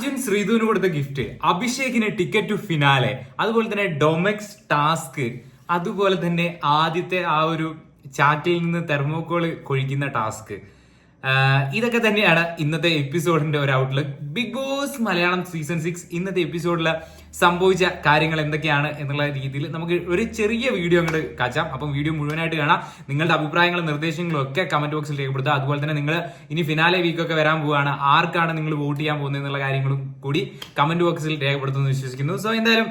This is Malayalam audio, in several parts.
അർജുൻ ശ്രീധുവിന് കൊടുത്ത ഗിഫ്റ്റ് അഭിഷേകിന് ടിക്കറ്റ് ടു ഫിനാലെ അതുപോലെ തന്നെ ഡൊമെക്സ് ടാസ്ക് അതുപോലെ തന്നെ ആദ്യത്തെ ആ ഒരു ചാറ്റിൽ നിന്ന് തെർമോക്കോൾ കൊഴിക്കുന്ന ടാസ്ക് ഇതൊക്കെ തന്നെയാണ് ഇന്നത്തെ എപ്പിസോഡിന്റെ ഒരു outlook Bigg Boss Malayalam season six ഇന്നത്തെ എപ്പിസോഡിൽ സംഭവിച്ച കാര്യങ്ങൾ എന്തൊക്കെയാണ് എന്നുള്ള രീതിയിൽ നമുക്ക് ഒരു ചെറിയ വീഡിയോ അങ്ങോട്ട് കാച്ചാം. അപ്പം വീഡിയോ മുഴുവനായിട്ട് കാണാം. നിങ്ങളുടെ അഭിപ്രായങ്ങളും നിർദ്ദേശങ്ങളും ഒക്കെ കമന്റ് ബോക്സിൽ രേഖപ്പെടുത്തുക. അതുപോലെ തന്നെ നിങ്ങൾ ഇനി ഫിനാലെ വീക്കൊക്കെ വരാൻ പോവുകയാണ്. ആർക്കാണ് നിങ്ങൾ വോട്ട് ചെയ്യാൻ പോകുന്നത് എന്നുള്ള കാര്യങ്ങളും കൂടി കമന്റ് ബോക്സിൽ രേഖപ്പെടുത്തുമെന്ന് വിശ്വസിക്കുന്നു. സോ എന്തായാലും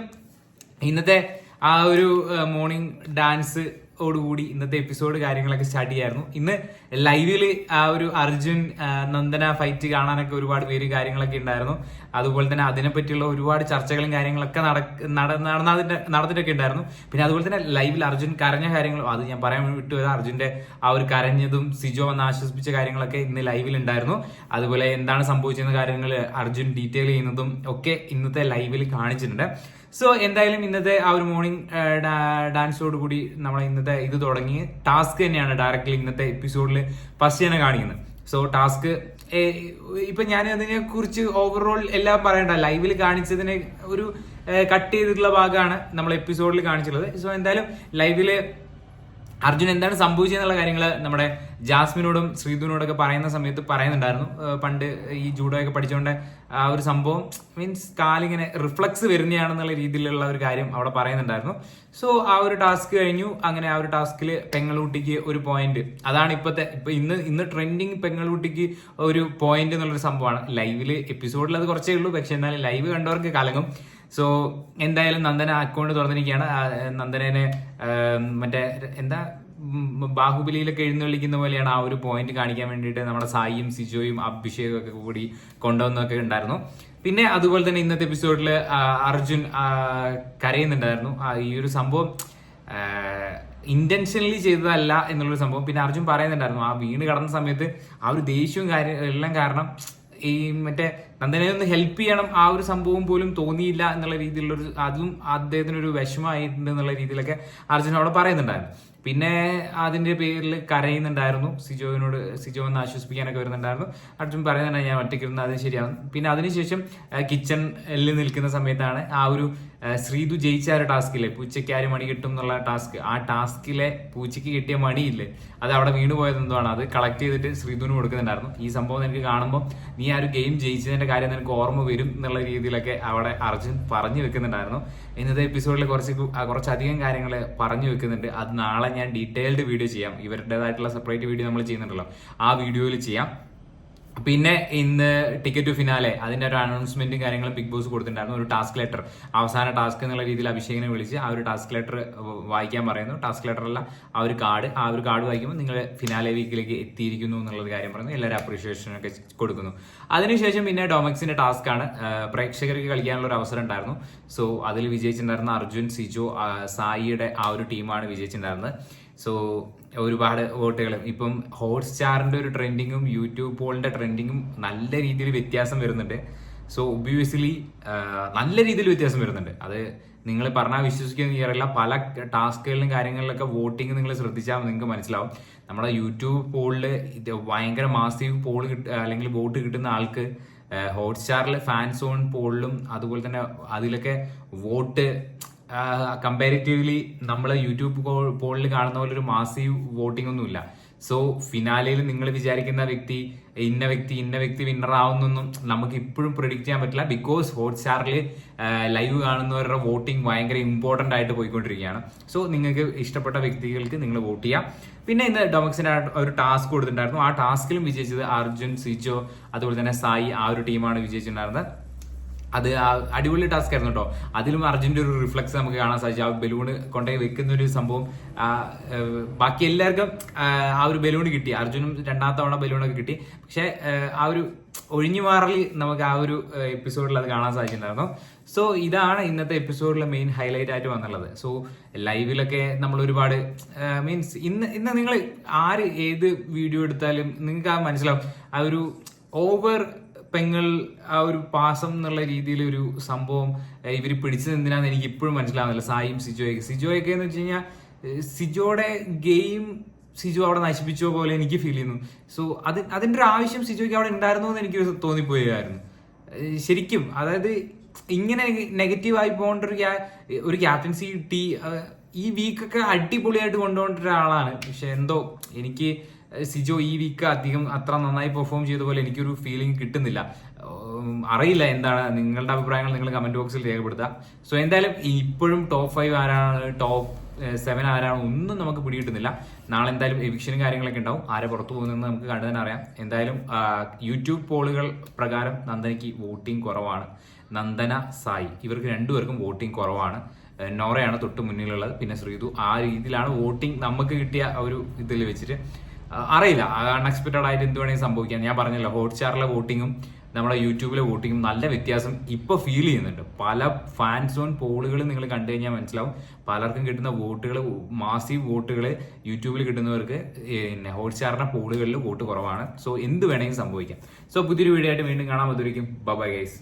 ഇന്നത്തെ ആ ഒരു മോർണിംഗ് ഡാൻസ് ഓടുകൂടി ഇന്നത്തെ എപ്പിസോഡ് കാര്യങ്ങളൊക്കെ സ്റ്റാർട്ട് ചെയ്യായിരുന്നു ഇന്ന് ലൈവിൽ ആ ഒരു അർജുൻ നന്ദന ഫൈറ്റ് കാണാനൊക്കെ ഒരുപാട് പേര് കാര്യങ്ങളൊക്കെ ഉണ്ടായിരുന്നു. അതുപോലെ തന്നെ അതിനെ പറ്റിയുള്ള ഒരുപാട് ചർച്ചകളും കാര്യങ്ങളൊക്കെ നട- നടന്നതിന്റെ നടന്നിട്ടൊക്കെ ഉണ്ടായിരുന്നു. പിന്നെ അതുപോലെ തന്നെ ലൈവിൽ അർജുൻ കരഞ്ഞ കാര്യങ്ങളും അത് ഞാൻ പറയാൻ വിട്ടു അർജുന്റെ ആ ഒരു കരഞ്ഞതും സിജോ വന്ന് ആശ്വസിപ്പിച്ച കാര്യങ്ങളൊക്കെ ഇന്ന് ലൈവിൽ ഉണ്ടായിരുന്നു. അതുപോലെ എന്താണ് സംഭവിച്ചെന്ന കാര്യങ്ങൾ അർജുൻ ഡീറ്റെയിൽ ചെയ്യുന്നതും ഒക്കെ ഇന്നത്തെ ലൈവിൽ കാണിച്ചിട്ടുണ്ട്. സോ എന്തായാലും ഇന്നത്തെ ആ ഒരു മോർണിംഗ് ഡാൻസോട് കൂടി നമ്മൾ ഇന്നത്തെ ഇത് തുടങ്ങി. ടാസ്ക് തന്നെയാണ് ഡയറക്റ്റ്ലി ഇന്നത്തെ എപ്പിസോഡിൽ ഫസ്റ്റ് തന്നെ കാണിക്കുന്നത്. സോ ടാസ്ക് ഇപ്പൊ ഞാൻ അതിനെ കുറിച്ച് ഓവറോൾ എല്ലാം പറയണ്ട. ലൈവിൽ കാണിച്ചതിനെ ഒരു കട്ട് ചെയ്തിട്ടുള്ള ഭാഗമാണ് നമ്മൾ എപ്പിസോഡിൽ കാണിച്ചിട്ടുള്ളത്. സോ എന്തായാലും ലൈവിൽ അർജുൻ എന്താണ് സംഭവിച്ചതെന്നുള്ള കാര്യങ്ങൾ നമ്മുടെ ജാസ്മിനോടും ശ്രീധുവിനോടൊക്കെ പറയുന്ന സമയത്ത് പറയുന്നുണ്ടായിരുന്നു. പണ്ട് ഈ ജൂഡോ ഒക്കെ പഠിച്ചുകൊണ്ട് ആ ഒരു സംഭവം മീൻസ് കാലിങ്ങനെ റിഫ്ലക്സ് വരുന്നതാണെന്നുള്ള രീതിയിലുള്ള ഒരു കാര്യം അവിടെ പറയുന്നുണ്ടായിരുന്നു. സോ ആ ഒരു ടാസ്ക് കഴിഞ്ഞു. അങ്ങനെ ആ ഒരു ടാസ്കിൽ പെങ്ങളൂട്ടിക്ക് ഒരു പോയിന്റ്. അതാണ് ഇപ്പോഴത്തെ ഇപ്പൊ ഇന്ന് ഇന്ന് ട്രെൻഡിങ് പെങ്ങളൂട്ടിക്ക് ഒരു പോയിന്റ് എന്നുള്ളൊരു സംഭവമാണ്. ലൈവിൽ എപ്പിസോഡിൽ അത് കുറച്ചേ ഉള്ളൂ. പക്ഷെ എന്നാലും ലൈവ് കണ്ടവർക്ക് കലങ്ങും. സോ എന്തായാലും നന്ദന അക്കൗണ്ട് തുറന്നിരിക്കുകയാണ്. നന്ദനേനെ മറ്റേ എന്താ ബാഹുബലിയിലൊക്കെ എഴുന്നള്ളിക്കുന്ന പോലെയാണ് ആ ഒരു പോയിന്റ് കാണിക്കാൻ വേണ്ടിയിട്ട് നമ്മുടെ സായിയും സിജോയും അഭിഷേകും ഒക്കെ കൂടി കൊണ്ടുവന്നൊക്കെ ഉണ്ടായിരുന്നു. പിന്നെ അതുപോലെ തന്നെ ഇന്നത്തെ എപ്പിസോഡിൽ അർജുൻ കരയുന്നുണ്ടായിരുന്നു. ഈ ഒരു സംഭവം ഇന്റൻഷനലി ചെയ്തതല്ല എന്നുള്ളൊരു സംഭവം. പിന്നെ അർജുൻ പറയുന്നുണ്ടായിരുന്നു ആ വീണ് കടന്ന സമയത്ത് ആ ഒരു ദേഷ്യവും കാര്യം എല്ലാം കാരണം ഈ മറ്റേ നന്ദനെ ഒന്ന് ഹെൽപ്പ് ചെയ്യണം ആ ഒരു സംഭവം പോലും തോന്നിയില്ല എന്നുള്ള രീതിയിലുള്ള ഒരു അതും അദ്ദേഹത്തിനൊരു വിഷമമായിട്ടുണ്ട് എന്നുള്ള രീതിയിലൊക്കെ അർജുൻ അവിടെ പറയുന്നുണ്ടായിരുന്നു. പിന്നെ അതിന്റെ പേരിൽ കരയുന്നുണ്ടായിരുന്നു. സിജോവിനോട് സിജോ എന്ന് ആശ്വസിപ്പിക്കാനൊക്കെ വരുന്നുണ്ടായിരുന്നു. അർജുൻ പറയുന്നുണ്ട് ഞാൻ ഒറ്റയ്ക്കിരുന്ന് അത് ശരിയാവും. പിന്നെ അതിനുശേഷം കിച്ചണിൽ നിൽക്കുന്ന സമയത്താണ് ആ ഒരു ശ്രീതു ജയിച്ച ഒരു ടാസ്കില്ലേ പൂച്ചയ്ക്ക് ആര് മണി കിട്ടും എന്നുള്ള ടാസ്ക്. ആ ടാസ്കിലെ പൂച്ചയ്ക്ക് കിട്ടിയ മണിയില്ലേ അത് അവിടെ വീണ് പോയത് എന്തുവാണ്? അത് കളക്ട് ചെയ്തിട്ട് ശ്രീതുവിന് കൊടുക്കുന്നുണ്ടായിരുന്നു. ഈ സംഭവം എനിക്ക് കാണുമ്പോൾ നീ ആ ഒരു ഗെയിം ജയിച്ചതിന്റെ കാര്യം നിനക്ക് ഓർമ്മ വരും എന്നുള്ള രീതിയിലൊക്കെ അവിടെ അർജുൻ പറഞ്ഞു വെക്കുന്നുണ്ടായിരുന്നു. ഇന്നത്തെ എപ്പിസോഡിൽ കുറച്ച് കുറച്ചധികം കാര്യങ്ങൾ പറഞ്ഞു വെക്കുന്നുണ്ട്. അത് നാളെ ഞാൻ ഡീറ്റെയിൽഡ് വീഡിയോ ചെയ്യാം. ഇവരുടേതായിട്ടുള്ള സെപ്പറേറ്റ് വീഡിയോ നമ്മൾ ചെയ്യുന്നുണ്ടല്ലോ. ആ വീഡിയോയിൽ ചെയ്യാം. പിന്നെ ഇന്ന് ടിക്കറ്റ് ടു ഫിനാലെ അതിന്റെ ഒരു അനൗൺസ്മെന്റും കാര്യങ്ങളും ബിഗ് ബോസ് കൊടുത്തിട്ടുണ്ടായിരുന്നു ഒരു ടാസ്ക് ലെറ്റർ അവസാന ടാസ്ക് എന്നുള്ള രീതിയിൽ അഭിഷേകിനെ വിളിച്ച് ആ ഒരു ടാസ്ക് ലെറ്റർ വായിക്കാൻ പറയുന്നു. ടാസ്ക് ലെറ്റർ അല്ല ആ ഒരു കാർഡ് ആ ഒരു കാർഡ് വായിക്കുമ്പോൾ നിങ്ങൾ ഫിനാലെ വീക്കിലേക്ക് എത്തിയിരിക്കുന്നു എന്നുള്ള കാര്യം പറയുന്നു എല്ലാവരും അപ്രീഷിയേഷൻ ഒക്കെ കൊടുക്കുന്നു. അതിനുശേഷം പിന്നെ ഡൊമക്സിന്റെ ടാസ്ക് ആണ്. പ്രേക്ഷകർക്ക് കളിക്കാനുള്ള ഒരു അവസരം ഉണ്ടായിരുന്നു. സോ അതിൽ വിജയിച്ചിട്ടുണ്ടായിരുന്ന അർജുൻ സിജോ സായിയുടെ ആ ഒരു ടീമാണ് വിജയിച്ചിട്ടുണ്ടായിരുന്നത്. സോ ഒരുപാട് വോട്ടുകൾ ഇപ്പം ഹോട്ട്സ്റ്റാറിന്റെ ഒരു ട്രെൻഡിങ്ങും യൂട്യൂബ് പോളിന്റെ ട്രെൻഡിങ്ങും നല്ല രീതിയിൽ വ്യത്യാസം വരുന്നുണ്ട്. സോ ഒബ്വിയസ്ലി നല്ല രീതിയിൽ വ്യത്യാസം വരുന്നുണ്ട്. അത് നിങ്ങൾ പറഞ്ഞാൽ വിശ്വസിക്കുന്ന ചെയ്യാറില്ല പല ടാസ്കുകളിലും കാര്യങ്ങളിലൊക്കെ വോട്ടിംഗ് നിങ്ങൾ ശ്രദ്ധിച്ചാൽ നിങ്ങൾക്ക് മനസ്സിലാവും. നമ്മുടെ യൂട്യൂബ് പോളിൽ ഇത് ഭയങ്കര മാസീവ് പോൾ കിട്ട അല്ലെങ്കിൽ വോട്ട് കിട്ടുന്ന ആൾക്ക് ഹോട്ട്സ്റ്റാറിൽ ഫാൻ സോൺ പോളിലും അതുപോലെ തന്നെ അതിലൊക്കെ വോട്ട് കമ്പാരിറ്റീവ്ലി നമ്മൾ യൂട്യൂബ് പോളിൽ കാണുന്ന പോലെ ഒരു മാസീവ് വോട്ടിംഗ് ഒന്നുമില്ല. സോ ഫിനാലയിൽ നിങ്ങൾ വിചാരിക്കുന്ന വ്യക്തി ഇന്ന വ്യക്തി ഇന്ന വ്യക്തി വിന്നർ ആവുന്നൊന്നും നമുക്ക് ഇപ്പോഴും പ്രിഡിക്റ്റ് ചെയ്യാൻ പറ്റില്ല. ബിക്കോസ് ഹോട്ട്സ്റ്റാറിൽ ലൈവ് കാണുന്നവരുടെ വോട്ടിംഗ് ഭയങ്കര ഇമ്പോർട്ടന്റ് ആയിട്ട് പോയിക്കൊണ്ടിരിക്കുകയാണ്. സോ നിങ്ങൾക്ക് ഇഷ്ടപ്പെട്ട വ്യക്തികൾക്ക് നിങ്ങൾ വോട്ട് ചെയ്യാം. പിന്നെ ഇന്ന് ഡൊമക്സിന് ഒരു ടാസ്ക് കൊടുത്തിട്ടുണ്ടായിരുന്നു. ആ ടാസ്കിലും വിജയിച്ചത് അർജുൻ സിജോ അതുപോലെ തന്നെ സായി ആ ഒരു ടീമാണ് വിജയിച്ചിട്ടുണ്ടായിരുന്നത്. അത് അടിപൊളി ടാസ്ക് ആയിരുന്നു കേട്ടോ അതിലും അർജുന്റെ ഒരു റിഫ്ലക്സ് നമുക്ക് കാണാൻ സാധിച്ചു. ആ ബലൂൺ കൊണ്ടുപോയി വെക്കുന്ന ഒരു സംഭവം ബാക്കി എല്ലാവർക്കും ആ, ആ ഒരു ബലൂൺ കിട്ടി. അർജുനും രണ്ടാം തവണ ബലൂണൊക്കെ കിട്ടി. പക്ഷെ ആ ഒരു ഒഴിഞ്ഞു മാറലി നമുക്ക് ആ ഒരു എപ്പിസോഡിൽ അത് കാണാൻ സാധിച്ചിട്ടുണ്ടായിരുന്നു. സോ ഇതാണ് ഇന്നത്തെ എപ്പിസോഡിലെ മെയിൻ ഹൈലൈറ്റ് ആയിട്ട് വന്നുള്ളത് സോ ലൈവിലൊക്കെ നമ്മൾ ഒരുപാട് മീൻസ് ഇന്ന് ഇന്ന് നിങ്ങൾ ആര് ഏത് വീഡിയോ എടുത്താലും നിങ്ങൾക്ക് ആ മനസ്സിലാവും. ആ ഒരു ഓവർ പെങ്ങൾ ആ ഒരു പാസം എന്നുള്ള രീതിയിൽ ഒരു സംഭവം ഇവർ പിടിച്ചു എന്തിനാന്ന് എനിക്ക് ഇപ്പോഴും മനസ്സിലാവുന്നില്ല. സായിയും സിജോയൊക്കെ. സിജോയൊക്കെ എന്ന് വെച്ച് കഴിഞ്ഞാൽ സിജോയുടെ ഗെയിം സിജു അവിടെ നശിപ്പിച്ചോ പോലെ എനിക്ക് ഫീൽ ചെയ്യുന്നു. സോ അത് അതിന്റെ ഒരു ആവശ്യം സിജോയ്ക്ക് അവിടെ ഉണ്ടായിരുന്നു എന്ന് എനിക്ക് തോന്നിപ്പോയായിരുന്നു ശരിക്കും അതായത് ഇങ്ങനെ നെഗറ്റീവായി പോകേണ്ട ഒരു ഒരു ക്യാപ്റ്റൻസി ടീ ഈ വീക്കൊക്കെ അടിപൊളിയായിട്ട് കൊണ്ടുപോകേണ്ട ഒരാളാണ്. പക്ഷെ എന്തോ എനിക്ക് സിജോ ഈ വീക്ക് അധികം അത്ര നന്നായി പെർഫോം ചെയ്ത പോലെ എനിക്കൊരു ഫീലിംഗ് കിട്ടുന്നില്ല. അറിയില്ല എന്താണ് നിങ്ങളുടെ അഭിപ്രായങ്ങൾ നിങ്ങൾ കമന്റ് ബോക്സിൽ രേഖപ്പെടുത്തുക. സോ എന്തായാലും ഇപ്പോഴും ടോപ്പ് ഫൈവ് ആരാണ് ടോപ്പ് സെവൻ ആരാണ് ഒന്നും നമുക്ക് പിടികിട്ടുന്നില്ല. നാളെ എന്തായാലും എവിക്ഷനും കാര്യങ്ങളൊക്കെ ഉണ്ടാവും. ആരെ പുറത്തു പോകുന്നതെന്ന് നമുക്ക് കണ്ടു തന്നെ അറിയാം. എന്തായാലും യൂട്യൂബ് പോളുകൾ പ്രകാരം നന്ദനയ്ക്ക് വോട്ടിംഗ് കുറവാണ്. നന്ദന സായി. ഇവർക്ക് രണ്ടുപേർക്കും വോട്ടിംഗ് കുറവാണ്. നോറയാണ് തൊട്ട് മുന്നിലുള്ളത്. പിന്നെ ശ്രീതു ആ രീതിയിലാണ് വോട്ടിംഗ് നമുക്ക് കിട്ടിയ ഒരു ഇതിൽ വെച്ചിട്ട്. അറിയില്ല. അൺഎക്സ്പെക്റ്റഡ് ആയിട്ട് എന്ത് വേണമെങ്കിൽ സംഭവിക്കാം. ഞാൻ പറഞ്ഞല്ലോ ഹോട്ട്സ്റ്റാറിലെ വോട്ടിങ്ങും നമ്മുടെ യൂട്യൂബിലെ വോട്ടിങ്ങും നല്ല വ്യത്യാസം ഇപ്പൊ ഫീൽ ചെയ്യുന്നുണ്ട്. പല ഫാൻസ് ഓൺ പോളുകൾ നിങ്ങൾ കണ്ടു കഴിഞ്ഞാൽ മനസ്സിലാവും. പലർക്കും കിട്ടുന്ന വോട്ടുകൾ മാസീവ് വോട്ടുകൾ യൂട്യൂബിൽ കിട്ടുന്നവർക്ക് പിന്നെ ഹോട്ട്സ്റ്റാറിന്റെ പോളുകളിൽ വോട്ട് കുറവാണ്. സോ എന്ത് വേണമെങ്കിലും സംഭവിക്കാം. സോ പുതിയൊരു വീഡിയോ ആയിട്ട് വീണ്ടും കാണാൻ പറ്റുമായിരിക്കും ബൈ ഗൈസ്